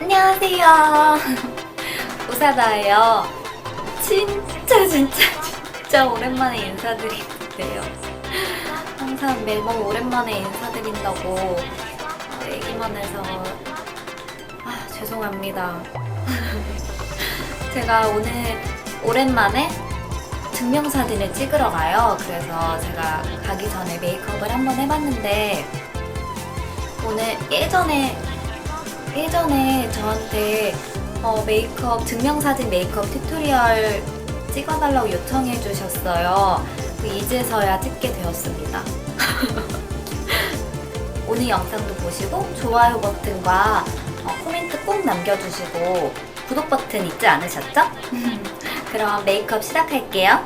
안녕하세요. 우사다예요. 진짜 진짜 진짜 오랜만에 인사드리는데요. 항상 매번 오랜만에 인사드린다고 어, 얘기만 해서 아, 죄송합니다. 제가 오늘 오랜만에 증명사진을 찍으러 가요. 그래서 제가 가기 전에 메이크업을 한번 해봤는데 오늘 예전에 예전에 저한테 어, 메이크업 증명사진 메이크업 튜토리얼 찍어달라고 요청해 주셨어요. 그 이제서야 찍게 되었습니다. 오늘 영상도 보시고 좋아요 버튼과 어, 코멘트 꼭 남겨주시고 구독 버튼 잊지 않으셨죠? 그럼 메이크업 시작할게요.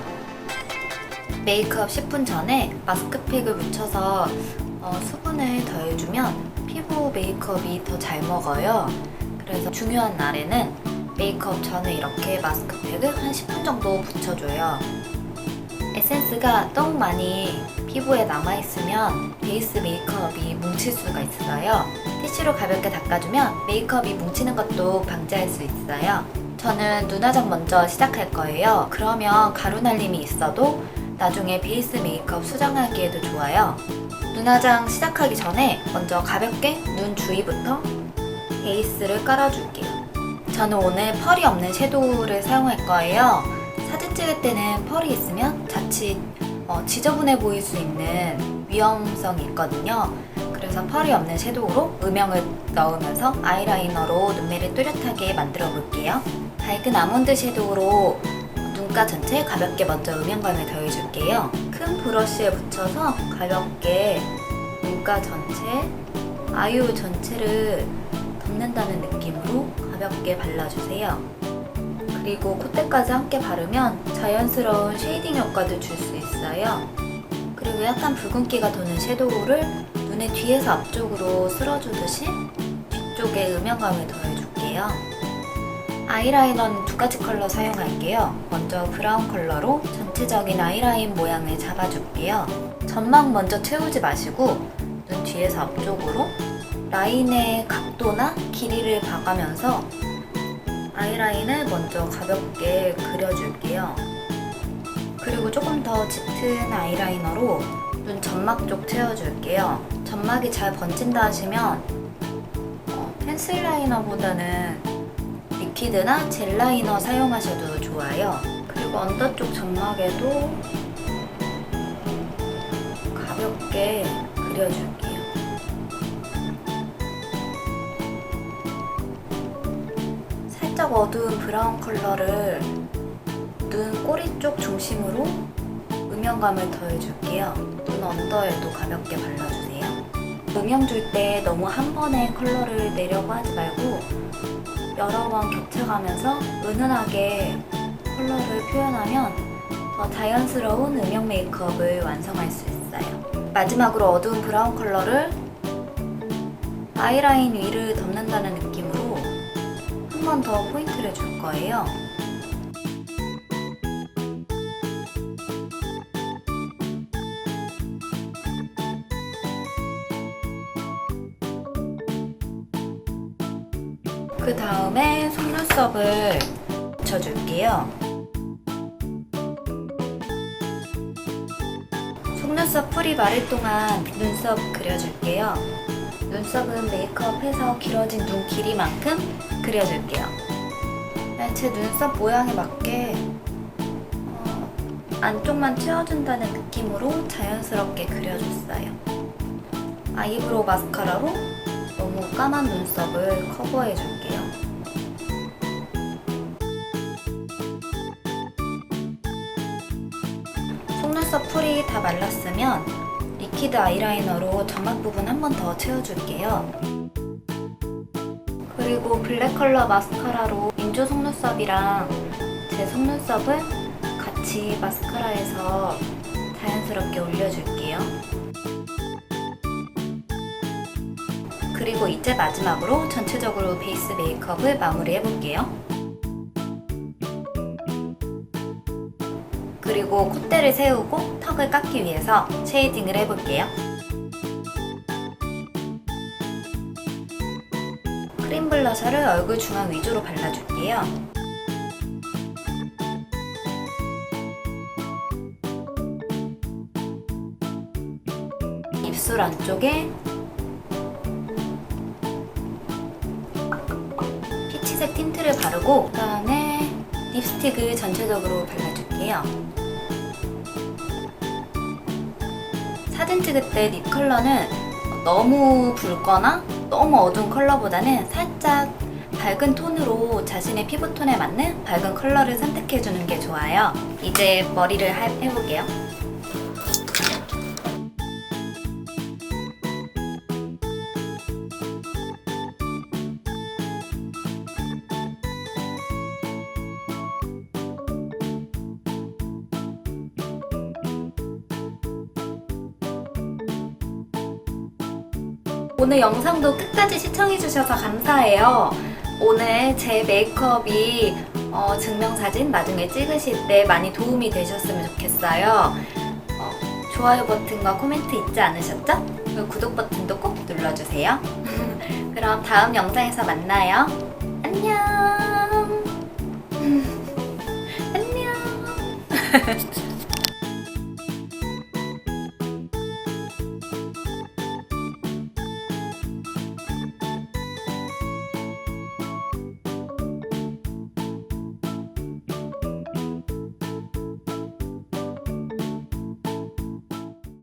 메이크업 10분 전에 마스크팩을 묻혀서 어, 수분을 더해주면 피부 메이크업이 더 잘 먹어요. 그래서 중요한 날에는 메이크업 전에 이렇게 마스크팩을 한 10분 정도 붙여줘요. 에센스가 너무 많이 피부에 남아있으면 베이스 메이크업이 뭉칠 수가 있어요. 티슈로 가볍게 닦아주면 메이크업이 뭉치는 것도 방지할 수 있어요. 저는 눈화장 먼저 시작할 거예요. 그러면 가루 날림이 있어도 나중에 베이스 메이크업 수정하기에도 좋아요. 눈화장 시작하기 전에 먼저 가볍게 눈 주위부터 베이스를 깔아줄게요. 저는 오늘 펄이 없는 섀도우를 사용할 거예요. 사진 찍을 때는 펄이 있으면 자칫 어, 지저분해 보일 수 있는 위험성이 있거든요. 그래서 펄이 없는 섀도우로 음영을 넣으면서 아이라이너로 눈매를 뚜렷하게 만들어 볼게요. 밝은 아몬드 섀도우로 눈가 전체에 가볍게 먼저 음영감을 더해줄게요. 큰 브러쉬에 붙여서 가볍게 눈가 전체, 아유 전체를 덮는다는 느낌으로 가볍게 발라주세요. 그리고 콧대까지 함께 바르면 자연스러운 쉐이딩 효과도 줄 수 있어요. 그리고 약간 붉은기가 도는 섀도우를 눈의 뒤에서 앞쪽으로 쓸어주듯이 뒤쪽에 음영감을 더해줄게요. 아이라이너는 두 가지 컬러 사용할게요. 먼저 브라운 컬러로 전체적인 아이라인 모양을 잡아줄게요. 점막 먼저 채우지 마시고 눈 뒤에서 앞쪽으로 라인의 각도나 길이를 봐가면서 아이라인을 먼저 가볍게 그려줄게요. 그리고 조금 더 짙은 아이라이너로 눈 점막 쪽 채워줄게요. 점막이 잘 번진다 하시면 어, 펜슬 라이너보다는 리퀴드나 젤 라이너 사용하셔도 좋아요. 그리고 언더 쪽 점막에도 가볍게 그려줄게요. 살짝 어두운 브라운 컬러를 눈 꼬리 쪽 중심으로 음영감을 더해줄게요. 눈 언더에도 가볍게 발라주세요. 음영 줄 때 너무 한 번에 컬러를 내려고 하지 말고 여러 번 겹쳐가면서 은은하게 컬러를 표현하면 더 자연스러운 음영 메이크업을 완성할 수 있어요. 마지막으로 어두운 브라운 컬러를 아이라인 위를 덮는다는 느낌으로 한 번 더 포인트를 줄 거예요. 그 다음에 속눈썹을 붙여줄게요. 속눈썹 풀이 마를 동안 눈썹 그려줄게요. 눈썹은 메이크업해서 길어진 눈 길이만큼 그려줄게요. 제 눈썹 모양에 맞게 어, 안쪽만 채워준다는 느낌으로 자연스럽게 그려줬어요. 아이브로우 마스카라로 너무 까만 눈썹을 커버해 줄게요. 속눈썹 풀이 다 말랐으면 리퀴드 아이라이너로 점막 부분 한 번 더 채워줄게요. 그리고 블랙 컬러 마스카라로 인조 속눈썹이랑 제 속눈썹을 같이 마스카라에서 자연스럽게 올려줄게요. 그리고 이제 마지막으로 전체적으로 베이스 메이크업을 마무리 해 볼게요. 그리고 콧대를 세우고 턱을 깎기 위해서 쉐이딩을 해볼게요. 크림 블러셔를 얼굴 중앙 위주로 발라줄게요. 입술 안쪽에 틴트를 바르고 그다음에 립스틱을 전체적으로 발라줄게요. 사진 찍을 때 립 컬러는 너무 붉거나 너무 어두운 컬러보다는 살짝 밝은 톤으로 자신의 피부톤에 맞는 밝은 컬러를 선택해주는 게 좋아요. 이제 머리를 하- 해볼게요. 오늘 영상도 끝까지 시청해주셔서 감사해요. 오늘 제 메이크업이 어, 증명사진 나중에 찍으실 때 많이 도움이 되셨으면 좋겠어요. 어, 좋아요 버튼과 코멘트 잊지 않으셨죠? 그리고 구독 버튼도 꼭 눌러주세요. 그럼 다음 영상에서 만나요. 안녕. 안녕.